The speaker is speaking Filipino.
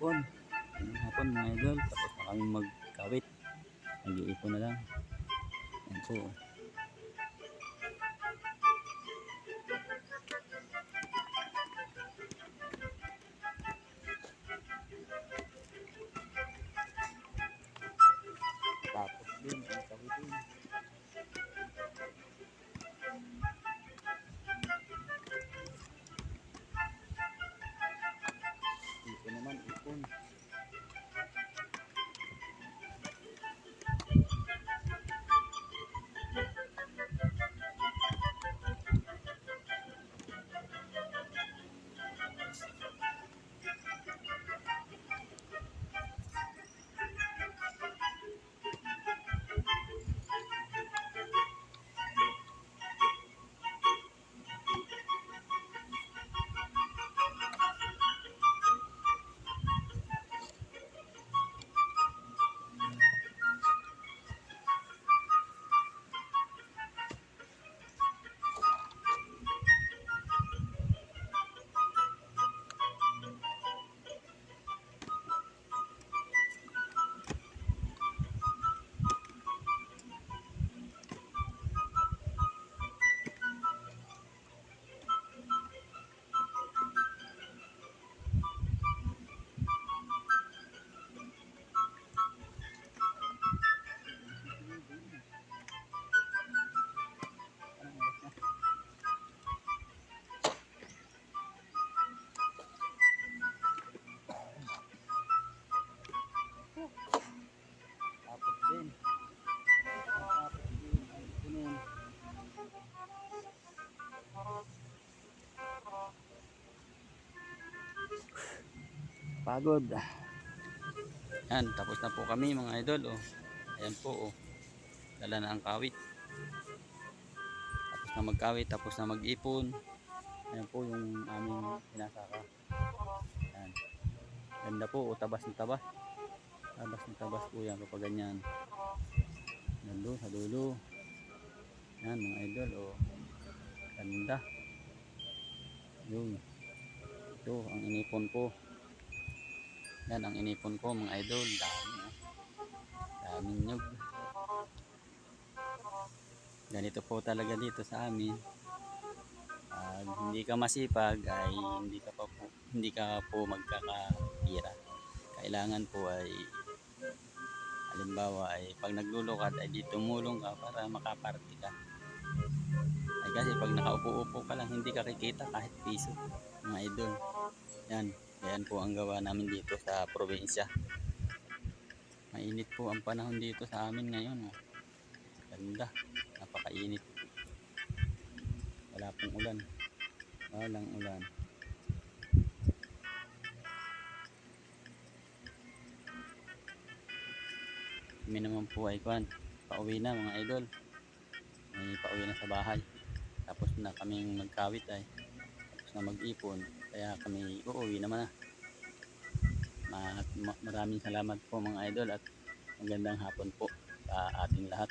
hapon. Ngayong hapon mga idol. Tapos na kami magkawit. Nag-iipon na lang. Yan po. Pagod. Yan, tapos na po kami mga idol. Oh. Ayan po. Oh. Dala na ang kawit. Tapos na magkawit, tapos na mag-ipon. Ayan po yung aming pinasaka. Yan. Ganda po. Oh, tabas na tabas. Tabas na tabas po yan kapag ganyan. Ganda sa dulo. Yan mga idol. Oh. Ganda. Yun. Ito ang inipon ko. Yan ang inipon ko mga idol. Dami. Oh. Daming nyug. Ganito po talaga dito sa amin. Pag hindi ka masipag ay hindi ka pa po hindi ka po magkakapira. Kailangan po ay halimbawa ay pag naglulukad ay di tumulong ka para makaparte ka. Ay kasi pag nakaupo-upo ka lang hindi ka kikita kahit piso mga idol. Yan, yan po ang gawa namin dito sa probinsya. Mainit po ang panahon dito sa amin ngayon. Oh. Ganda, napakainit. Wala pong ulan. Walang ulan. Kami naman po ay kwan. Pauwi na mga idol. May pauwi na sa bahay. Tapos na kaming magkawit ay. Tapos na mag-ipon. Kaya kami uuwi naman na. Ma- maraming salamat po mga idol at magandang hapon po sa ating lahat.